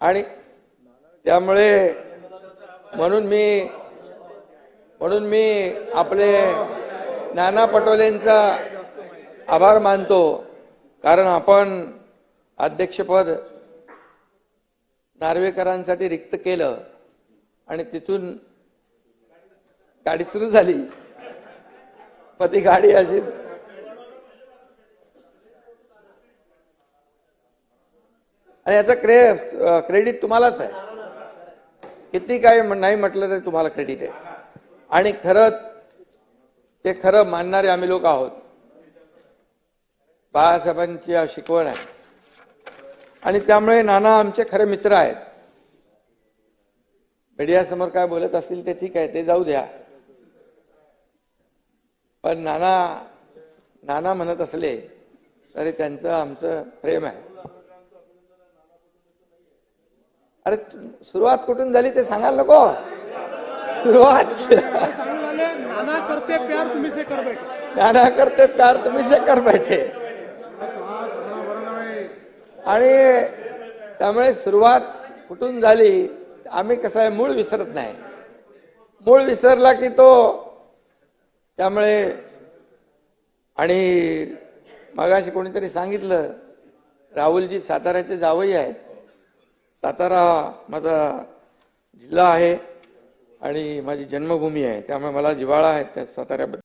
आणि त्यामुळे म्हणून मी म्हणून मी आपले नाना पटोलेंचा आभार मानतो. कारण आपण अध्यक्षपद नार्वेकरांसाठी रिक्त केलं आणि तिथून गाडी सुरू झाली. पण ती गाडी अशीच आणि याचं क्रे क्रेडिट तुम्हालाच आहे. किती काय नाही म्हटलं तरी तुम्हाला क्रेडिट आहे. आणि खरं ते खरं मानणारे आम्ही लोक आहोत. बाळासाहेबांची शिकवण आहे. आणि त्यामुळे नाना आमचे खरे मित्र आहेत. मीडियासमोर काय बोलत असतील ते ठीक आहे ते जाऊ द्या. पण नाना नाना म्हणत असले तरी त्यांचं आमचं प्रेम आहे. अरे सुरुवात कुठून झाली ते सांगायला नको. सुरुवात. नाना करते प्यार तुम्ही से कर बैठे. नाना करते प्यार तुम्ही से कर बैठे. आणि त्यामुळे सुरुवात कुठून झाली आम्ही कसं आहे मूळ विसरत नाही. मूळ विसरला की तो त्यामुळे आणि मगाशी कोणीतरी सांगितलं राहुलजी साताऱ्याचे जावई आहेत. सातारा माझा जिल्हा आहे आणि माझी जन्मभूमी आहे. त्यामुळे मला जिव्हाळा आहे त्या साताऱ्याबद्दल.